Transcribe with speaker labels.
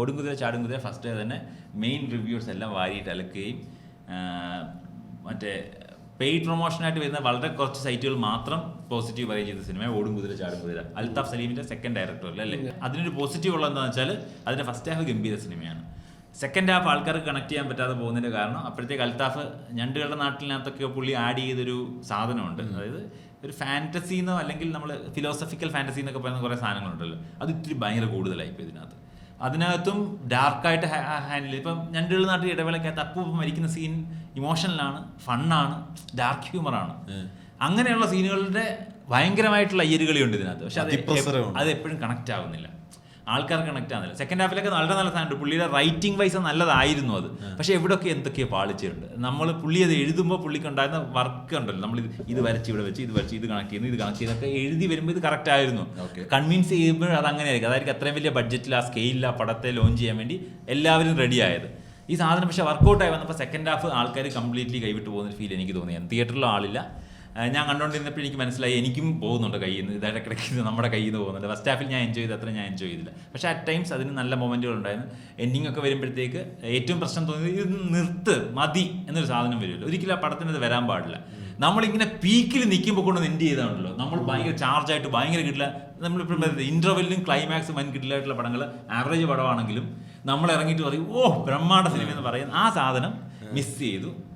Speaker 1: ഓടുംകുതിര ചാടുംകുതിര first day തന്നെ main reviews എല്ലാം വാരിയിട്ട് അലക്കുകയും മറ്റേ പെയ്ഡ് പ്രൊമോഷനായിട്ട് വരുന്ന വളരെ കുറച്ച് സൈറ്റുകൾ മാത്രം പോസിറ്റീവ് പറയുകയും ചെയ്ത സിനിമ ഓടും കുതിര ചാടും കുതിര അൽതാഫ് സലീമിന്റെ സെക്കൻഡ് ഡയറക്ടർ അല്ലേ? അതിനൊരു പോസിറ്റീവ് ഉള്ളത് എന്താണെന്ന് വെച്ചാൽ അതിന്റെ ഫസ്റ്റ് ഹാഫ് ഗംഭീര സിനിമയാണ് സെക്കൻഡ് ഹാഫ് ആൾക്കാർക്ക് കണക്ട് ചെയ്യാൻ പറ്റാതെ പോകുന്നതിന്റെ കാരണം അപ്പോഴത്തേക്ക് അൽത്താഫ് ഞണ്ടുകളുടെ നാട്ടിനകത്തൊക്കെ പുള്ളി ആഡ് ചെയ്തൊരു സാധനമുണ്ട്. അതായത് ഒരു ഫാന്റസിന്നോ അല്ലെങ്കിൽ നമ്മൾ ഫിലോസഫിക്കൽ ഫാന്റസിന്നൊക്കെ പറയുന്ന കുറേ സാധനങ്ങളുണ്ടല്ലോ. അത് ഇത്തിരി ഭയങ്കര കൂടുതലായിപ്പോൾ ഇതിനകത്ത്. അതിനകത്തും ഡാർക്കായിട്ട് ഹാൻഡിൽ ഇപ്പം ഞണ്ടുകൾ നാട്ടിൽ ഇടവേളക്കകത്ത് അപ്പു മരിക്കുന്ന സീൻ ഇമോഷണലാണ് ഫണ്ണാണ് ഡാർക്ക് ഹ്യൂമറാണ്. അങ്ങനെയുള്ള സീനുകളുടെ ഭയങ്കരമായിട്ടുള്ള അയ്യരുകളിയുണ്ട് ഇതിനകത്ത്. പക്ഷെ അത് അത് എപ്പോഴും കണക്ട് ആവുന്നില്ല. ആൾക്കാർ കണക്ട് ആവുന്നില്ല. സെക്കൻഡ് ഹാഫിലൊക്കെ നല്ല നല്ല സാധനമുണ്ട്. പുള്ളിയുടെ റൈറ്റിംഗ് വൈസ് നല്ലതായിരുന്നു അത്. പക്ഷെ എവിടെയൊക്കെ എന്തൊക്കെയോ പാളിച്ചിട്ടുണ്ട് നമ്മൾ പുള്ളി അത് എഴുതുമ്പോൾ പുള്ളിക്ക് ഉണ്ടായിരുന്ന വർക്ക് ഉണ്ടല്ലോ. നമ്മൾ ഇത് ഇത് വരച്ച് ഇവിടെ വെച്ച് ഇത് വരച്ച് ഇത് കണക്ട് ചെയ്യുന്നു ഇത് കണക്ട് ചെയ്യുന്നൊക്കെ എഴുതി വരുമ്പോൾ ഇത് കറക്റ്റ് ആയിരുന്നു. കൺവിൻസ് ചെയ്യുമ്പോൾ അത് അങ്ങനെ ആയിരിക്കും അതായിരിക്കും അത്രയും വലിയ ബഡ്ജറ്റിൽ ആ സ്കെയിലിൽ ആ പടത്തെ ലോഞ്ച് ചെയ്യാൻ വേണ്ടി എല്ലാവരും റെഡി ആയത്. ഈ സാധനം പക്ഷേ വർക്കൗട്ടായി വന്നപ്പോൾ സെക്കൻഡ് ഹാഫ് ആൾക്കാർ കംപ്ലീറ്റ്ലി കൈവിട്ട് പോകുന്ന ഫീൽ എനിക്ക് തോന്നിയാണ് തിയേറ്ററിലും ആളില്ല. ഞാൻ കണ്ടുകൊണ്ടിരുന്നപ്പോൾ എനിക്ക് മനസ്സിലായി എനിക്കും പോകുന്നുണ്ട് കയ്യിൽ നിന്ന്. ഇടയ്ക്കിടയ്ക്ക് നമ്മുടെ കയ്യിൽ നിന്ന് പോകുന്നുണ്ട്. ഫസ്റ്റ് ഹാഫിൽ ഞാൻ എൻജോയ് ചെയ്ത് അത്ര ഞാൻ എൻജോയ് ചെയ്തില്ല. പക്ഷേ അറ്റ് ടൈംസ് അതിന് നല്ല മൊമെന്റുകൾ ഉണ്ടായിരുന്നു എൻഡിങ് ഒക്കെ വരുമ്പോഴത്തേക്ക് ഏറ്റവും പ്രശ്നം തോന്നിയത് ഇത് നിർത്ത് മതി എന്നൊരു സാധനം വരുമല്ലോ. ഒരിക്കലും ആ പടത്തിന് അത് വരാൻ പാടില്ല. നമ്മളിങ്ങനെ പീക്കിൽ നിൽക്കുമ്പോൾ കൊണ്ട് എൻഡ് ചെയ്താണല്ലോ. നമ്മൾ ഭയങ്കര ചാർജ് ആയിട്ട് ഭയങ്കര കിട്ടില്ല. നമ്മളിപ്പോൾ ഇന്റർവെല്ലും ക്ലൈമാക്സും വൻ കിട്ടില്ലായിട്ടുള്ള പടങ്ങൾ ആവറേജ് പടമാണെങ്കിലും നമ്മൾ ഇറങ്ങിയിട്ട് പറയും ഓ ബ്രഹ്മാണ്ഡ സിനിമ എന്ന് പറയുന്ന ആ സാധനം മിസ് ചെയ്തു.